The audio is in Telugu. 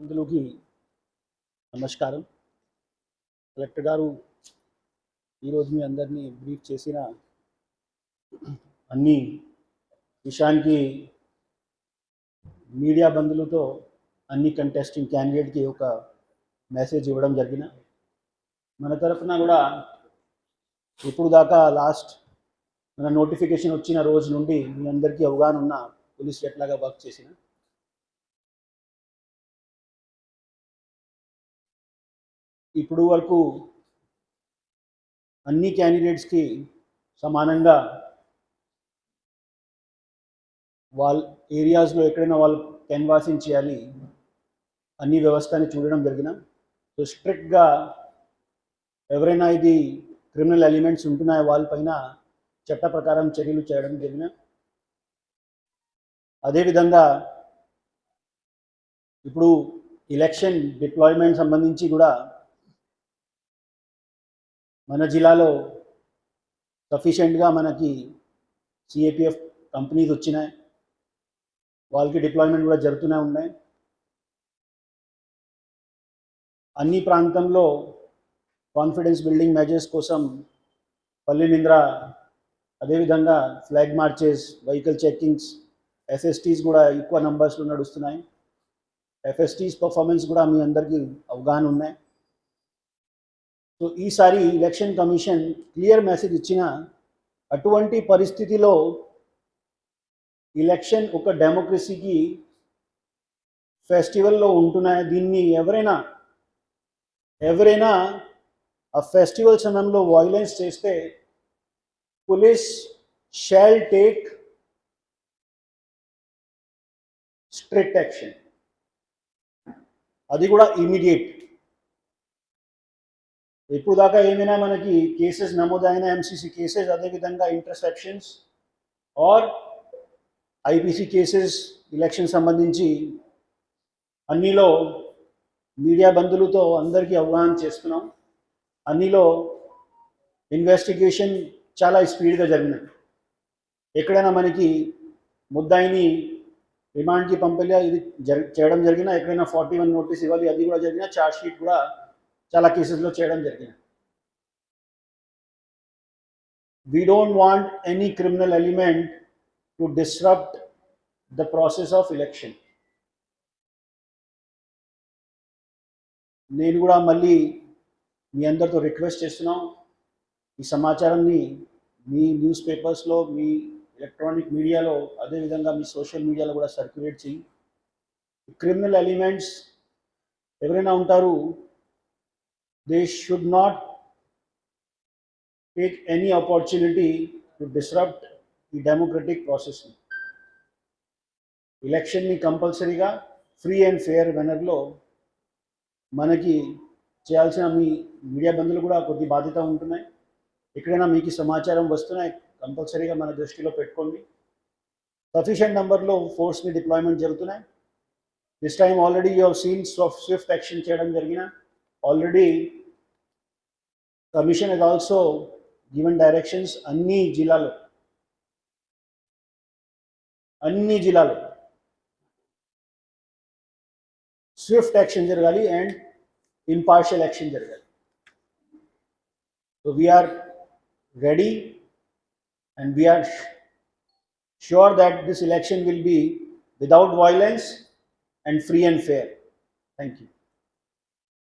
అందులోకి నమస్కారం. కలెక్టర్ గారు ఈరోజు మీ అందరినీ బ్రీఫ్ చేసిన అన్ని విషయానికి మీడియా బంధువులతో అన్ని కంటెస్టింగ్ క్యాండిడేట్కి ఒక మెసేజ్ ఇవ్వడం జరిగిన. మన తరఫున కూడా ఇప్పుడు దాకా లాస్ట్ మన నోటిఫికేషన్ వచ్చిన రోజు నుండి మీ అందరికీ అవగాహన ఉన్న పోలీస్ ఎట్లాగా వర్క్ చేసిన ఇప్పుడు వరకు అన్ని క్యాండిడేట్స్కి సమానంగా వాళ్ళ ఏరియాస్లో ఎక్కడైనా వాళ్ళు కెన్వాసింగ్ చేయాలి అన్ని వ్యవస్థని చూడడం జరిగిన సో స్ట్రిక్ట్గా ఎవరైనా ఇది క్రిమినల్ ఎలిమెంట్స్ ఉంటున్నాయో వాళ్ళపైన చట్ట ప్రకారం చర్యలు చేయడం జరిగిన అదేవిధంగా ఇప్పుడు ఎలక్షన్ డిప్లాయ్మెంట్ సంబంధించి కూడా మన జిల్లాలో సఫిషియెంట్గా మనకి సిఏపిఎఫ్ కంపెనీస్ వచ్చినాయి. వాళ్ళకి డిప్లాయ్మెంట్ కూడా జరుగుతూనే ఉన్నాయి. అన్ని ప్రాంతంలో కాన్ఫిడెన్స్ బిల్డింగ్ మ్యాచెస్ కోసం పల్లి నింద్ర అదేవిధంగా flag marches vehicle checkings FSTs కూడా ఎక్కువ నంబర్స్లో నడుస్తున్నాయి. ఎఫ్ఎస్టీస్ పర్ఫార్మెన్స్ కూడా మీ అందరికీ అవగాహన ఉన్నాయి. సో ఈసారి ఎలక్షన్ కమిషన్ క్లియర్ మెసేజ్ ఇచ్చిన అటువంటి పరిస్థితిలో ఎలక్షన్ ఒక డెమోక్రసీకి ఫెస్టివల్లో ఉంటున్నాయి దీన్ని ఎవరైనా ఎవరైనా ఆ ఫెస్టివల్ సమయంలో వైలెన్స్ చేస్తే police shall take strict action అది కూడా ఇమీడియట్ ఇప్పుడు దాకా ఏమైనా మనకి కేసెస్ నమోదైన ఎంసీసీ కేసెస్ అదేవిధంగా interceptions or IPC cases election సంబంధించి అన్నిలో మీడియా బంధువులతో అందరికీ అవగాహన చేస్తున్నాం. అన్నిలో ఇన్వెస్టిగేషన్ చాలా స్పీడ్గా జరిగినది ఎక్కడైనా మనకి ముద్దాయిని రిమాండ్కి పంపలే ఇది జరి చేయడం జరిగినా ఎక్కడైనా ఫార్టీ వన్ నోటీస్ ఇవ్వాలి అది కూడా జరిగిన ఛార్జ్ షీట్ కూడా చాలా కేసెస్లో చేయడం జరిగింది. We don't want any criminal element to disrupt the process of election నేను కూడా మళ్ళీ మీ అందరితో రిక్వెస్ట్ చేస్తున్నాం. ఈ సమాచారాన్ని మీ న్యూస్ పేపర్స్లో మీ ఎలక్ట్రానిక్ మీడియాలో అదేవిధంగా మీ సోషల్ మీడియాలో కూడా సర్క్యులేట్ చేయి. క్రిమినల్ ఎలిమెంట్స్ ఎవరైనా ఉంటారు they should not take any opportunity to disrupt the democratic process. ఎలక్షన్ని కంపల్సరీగా ఫ్రీ అండ్ ఫెయిర్ వెనర్లో మనకి చేయాల్సిన మీ మీడియా బంధువులు కూడా కొద్ది బాధ్యత ఉంటున్నాయి. ఎక్కడైనా మీకు సమాచారం వస్తున్నాయి కంపల్సరీగా మన దృష్టిలో పెట్టుకోండి. సఫిషియంట్ నెంబర్లో ఫోర్స్ని డిప్లాయ్మెంట్ జరుగుతున్నాయి. This time already you scenes of swift action చేయడం జరిగిన already commission has also given directions anni jilalo. Anni jilalo. Swift action jargali and impartial action jargali. So we are ready and we are sure that this election will be without violence and free and fair. Thank you.